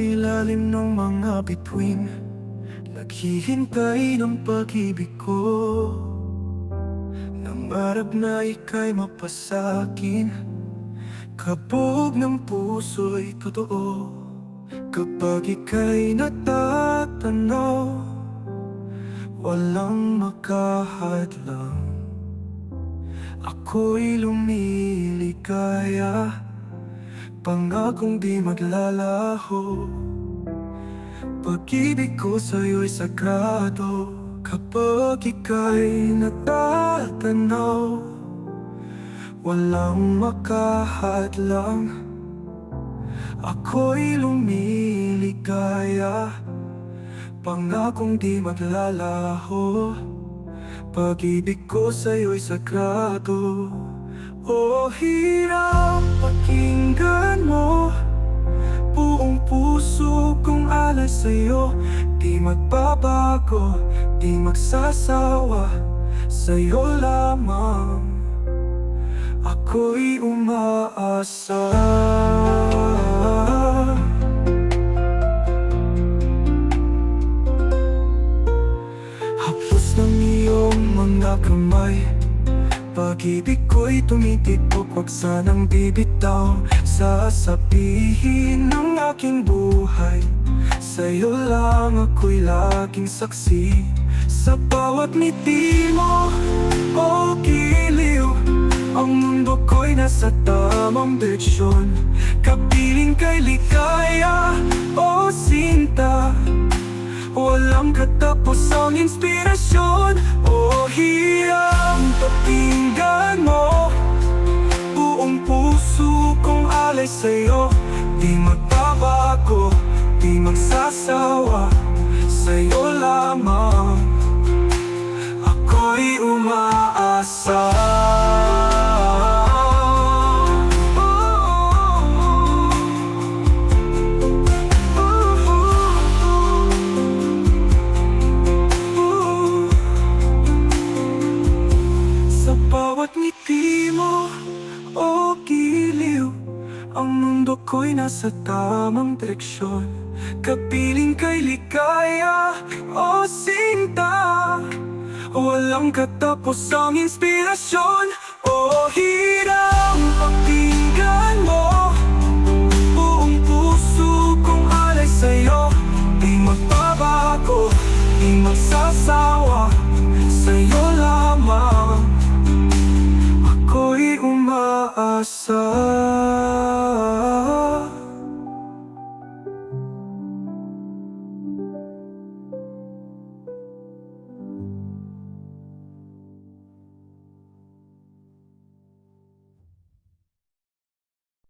ilalim ng mga bituin Naghihintay ng pag-ibig ko. Nangarap na ika'y mapasakin Kabog ng puso'y totoo. Kapag ika'y natatanaw Walang makahadlang Ako'y lumiligaya Pangakong di maglalaho. Pag-ibig ko sa'yo'y sagrado. Kapag ika'y natatanaw Walang makahadlang Ako'y lumiligaya. Pangakong di maglalaho. Pag-ibig ko sa'yo'y sagrado. O hirap pakinggan alay sa'yo. Di magbabago, di magsasawa. Sa'yo lamang Ako'y umaasa. Hapos ng iyong mga kamay Pag-ibig ko'y tumitipok Huwag sanang bibitaw Sasabihin ng aking buhay. Sa'yo lang ako'y laging saksi Sa bawat ngiti mo. O giliw Ang mundo ko'y nasa tamang direksyon. Kapiling kay ligaya alay sa'yo. Di magbabago, di magsasawa. Sa'yo lamang mundo ko'y nasa tamang direksyon. Kapiling kay ligaya o sinta Walang katapos ang inspirasyon. O hirang pakinggan mo Buong puso kong alay sa'yo. Di magbabago, di magsasawa Sa'yo lamang. Ako'y umaasa